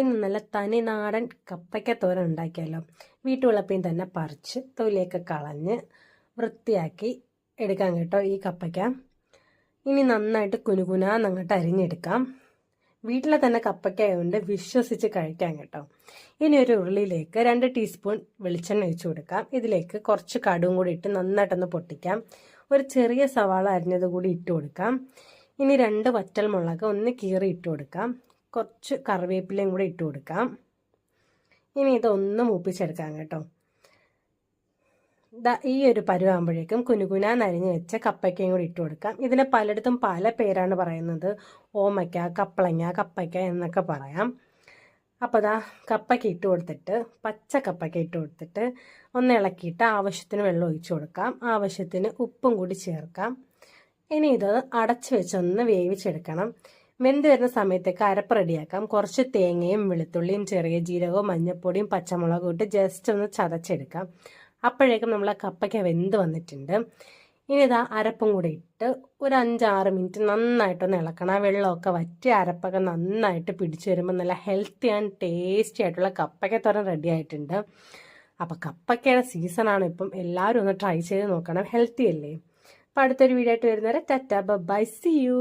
ഇന്ന് നല്ല തനി നാടൻ കപ്പയ്ക്ക തോരൻ ഉണ്ടാക്കിയാലോ? വീട്ടുവളപ്പിൽ തന്നെ പറിച്ച് തൊലിയൊക്കെ കളഞ്ഞ് വൃത്തിയാക്കി എടുക്കാം കേട്ടോ ഈ കപ്പയ്ക്ക. ഇനി നന്നായിട്ട് കുനുകുനാന്ന് അങ്ങോട്ട് അരിഞ്ഞെടുക്കാം. വീട്ടിലെ തന്നെ കപ്പയ്ക്ക ആയതുകൊണ്ട് വിശ്വസിച്ച് കഴിക്കാം കേട്ടോ. ഇനി ഒരു ഉരുളിയിലേക്ക് രണ്ട് ടീസ്പൂൺ വെളിച്ചെണ്ണ ഒഴിച്ചു കൊടുക്കാം. ഇതിലേക്ക് കുറച്ച് കടുവും കൂടി ഇട്ട് നന്നായിട്ടൊന്ന് പൊട്ടിക്കാം. ഒരു ചെറിയ സവാള അരിഞ്ഞത് കൂടി ഇട്ട് കൊടുക്കാം. ഇനി രണ്ട് വറ്റൽ മുളക് ഒന്ന് കീറി ഇട്ട് കൊടുക്കാം. കുറച്ച് കറിവേപ്പിലയും കൂടെ ഇട്ട് കൊടുക്കാം. ഇനി ഇതൊന്ന് മൂപ്പിച്ചെടുക്കാം കേട്ടോ. ഈ ഒരു പരുവാകുമ്പോഴേക്കും കുനുകുന നരിഞ്ഞ് വെച്ച കപ്പയ്ക്കയും കൂടി ഇട്ട് കൊടുക്കാം. ഇതിന് പലയിടത്തും പല പേരാണ് പറയുന്നത്. ഓമയ്ക്ക കപ്പളങ്ങ കപ്പയ്ക്ക എന്നൊക്കെ പറയാം. അപ്പോൾ ദാ കപ്പയ്ക്ക് ഇട്ട് കൊടുത്തിട്ട് പച്ച കപ്പയ്ക്ക ഇട്ട് കൊടുത്തിട്ട് ഒന്ന് ഇളക്കിയിട്ട് ആവശ്യത്തിന് വെള്ളം ഒഴിച്ചു കൊടുക്കാം. ആവശ്യത്തിന് ഉപ്പും കൂടി ചേർക്കാം. ഇനി ഇത് അടച്ചു വെച്ചൊന്ന് വേവിച്ചെടുക്കണം. വെന്ത് വരുന്ന സമയത്തേക്ക് അരപ്പ് റെഡിയാക്കാം. കുറച്ച് തേങ്ങയും വെളുത്തുള്ളിയും ചെറിയ ജീരകവും മഞ്ഞപ്പൊടിയും പച്ചമുളകും ഇട്ട് ജസ്റ്റ് ഒന്ന് ചതച്ചെടുക്കാം. അപ്പോഴേക്കും നമ്മളെ കപ്പയ്ക്ക വെന്ത് വന്നിട്ടുണ്ട്. ഇനി ഇതാ അരപ്പും കൂടി ഇട്ട് ഒരു അഞ്ചാറ് മിനിറ്റ് നന്നായിട്ടൊന്ന് ഇളക്കണം. ആ വെള്ളമൊക്കെ വറ്റി അരപ്പൊക്കെ നന്നായിട്ട് പിടിച്ചു വരുമ്പോൾ നല്ല ഹെൽത്തി ആൻഡ് ടേസ്റ്റി ആയിട്ടുള്ള കപ്പയ്ക്ക തോരൻ റെഡി ആയിട്ടുണ്ട്. അപ്പോൾ കപ്പയ്ക്കയുടെ സീസണാണ് ഇപ്പം എല്ലാവരും ഒന്ന് ട്രൈ ചെയ്ത് നോക്കണം. ഹെൽത്തി അല്ലേ? അപ്പോൾ അടുത്തൊരു വീഡിയോ ആയിട്ട് വരുന്നവരെ ടറ്റ ബൈ സി യു